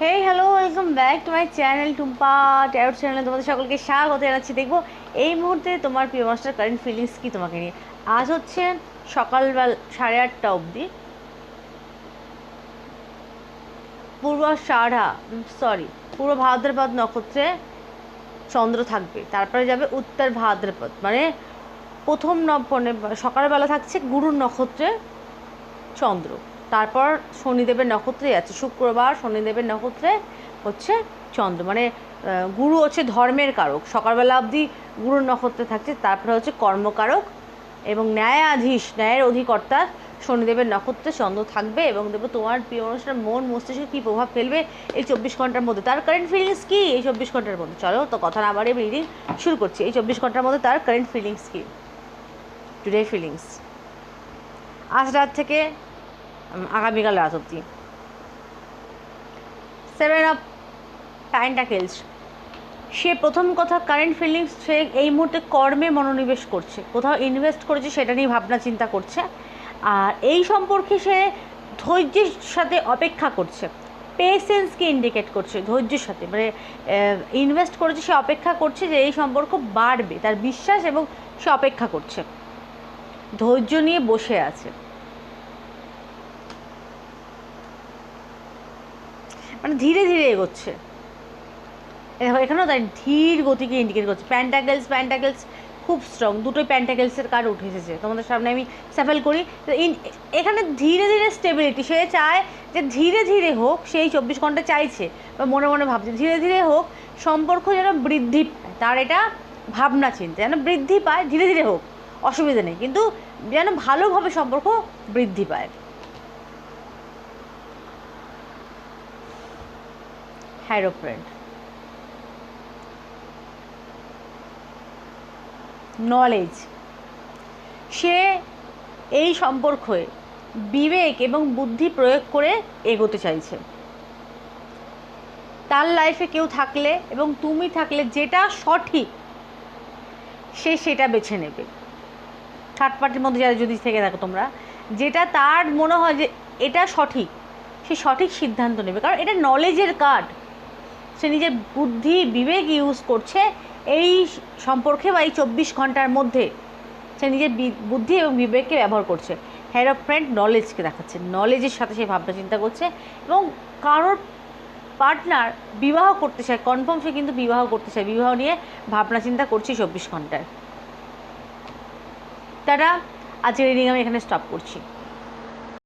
Hey hello welcome back to my channel Tumpa tarot চ্যানেলে তোমাদের সকলকে স্বাগত জানাচ্ছি। দেখব এই মুহূর্তে তোমার প্রিয় মাস্টার কারেন্ট ফিলিংস কি তোমাকে নিয়ে। আজ হচ্ছে সকালবেলা সাড়ে আটটা অবধি। পূর্ব সাড়া সরি পূর্ব ভাদ্রপদ নক্ষত্রে চন্দ্র থাকবে। তারপরে যাবে উত্তর ভাদ্রপদ মানে প্রথম নব- মানে সকালবেলা থাকছে গুরুর নক্ষত্রে চন্দ্র। তারপর শনিদেবের নক্ষত্রে আছে, শুক্রবার শনিদেবের নক্ষত্রে হচ্ছে চন্দ্র। মানে গুরু হচ্ছে ধর্মের কারক। সকালবেলা অবধি গুরুর নক্ষত্রে থাকছে, তারপরে হচ্ছে কর্মকারক এবং ন্যায়াধীশ, ন্যায়ের অধিকর্তা শনিদেবের নক্ষত্রে চন্দ্র থাকবে এবং দেবো তোমার প্রিয় অনুষ্ঠান মন, মস্তিষ্কে কী প্রভাব ফেলবে এই চব্বিশ ঘণ্টার মধ্যে। তার কারেন্ট ফিলিংস কী এই চব্বিশ ঘণ্টার মধ্যে? চলো তো কথা না বাড়িয়ে রিডিং শুরু করছি। এই চব্বিশ ঘণ্টার মধ্যে তার কারেন্ট ফিলিংস কী? টুডে ফিলিংস আজ রাত থেকে আগামীকাল রাত অবধি। সেভেন অফ প্যান্টাকেলস সে প্রথম কথা কারেন্ট ফিলিংস সে এই মুহূর্তে কর্মে মনোনিবেশ করছে। কোথাও ইনভেস্ট করেছে সেটা নিয়ে ভাবনা চিন্তা করছে। আর এই সম্পর্কে সে ধৈর্যের সাথে অপেক্ষা করছে। পেশেন্সকে ইন্ডিকেট করছে ধৈর্যের সাথে। মানে ইনভেস্ট করেছে, সে অপেক্ষা করছে যে এই সম্পর্ক বাড়বে। তার বিশ্বাস এবং সে অপেক্ষা করছে। ধৈর্য নিয়ে বসে আছে। মানে ধীরে ধীরে এগোচ্ছে। এখানেও তাই ধীর গতিকে ইন্ডিকেট করছে। প্যান্টাকেলস প্যান্টাকেলস খুব স্ট্রং দুটোই প্যান্টাকেলসের কার্ড উঠে এসেছে। তোমাদের সামনে আমি স্যাফেল করি। এখানে ধীরে ধীরে স্টেবিলিটি সে চায় যে ধীরে ধীরে হোক, সেই চব্বিশ ঘণ্টা চাইছে বা মনে মনে ভাবছে। ধীরে ধীরে হোক, সম্পর্ক যেন বৃদ্ধি পায়। তার এটা ভাবনা চিন্তা। যেন বৃদ্ধি পায়, ধীরে ধীরে হোক, অসুবিধা নেই। কিন্তু যেন ভালোভাবে সম্পর্ক বৃদ্ধি পায়। হ্যারোফ্রেন্ড নলেজ সে এই সম্পর্কে বিবেক এবং বুদ্ধি প্রয়োগ করে এগোতে চাইছে। তার লাইফে কেউ থাকলে এবং তুমি থাকলে যেটা সঠিক, সে সেটা বেছে নেবে। থার্ড পার্টির মধ্যে যারা যদি থেকে থাকো তোমরা, যেটা তার মনে হয় যে এটা সঠিক, সে সঠিক সিদ্ধান্ত নেবে। কারণ এটা নলেজের কার্ড সে নিজের বুদ্ধি, বিবেক ইউজ করছে এই সম্পর্কে বা এই চব্বিশ ঘণ্টার মধ্যে। সে নিজের বুদ্ধি এবং বিবেককে ব্যবহার করছে। হ্যার অফ ফ্রেন্ড নলেজকে দেখাচ্ছে। নলেজের সাথে সে ভাবনা চিন্তা করছে এবং কারোর পার্টনার বিবাহ করতে চায়। কনফার্ম সে কিন্তু বিবাহ করতে চায়। বিবাহ নিয়ে ভাবনা চিন্তা করছে চব্বিশ ঘন্টায়। তারা, আজকের রিডিং আমি এখানে স্টপ করছি।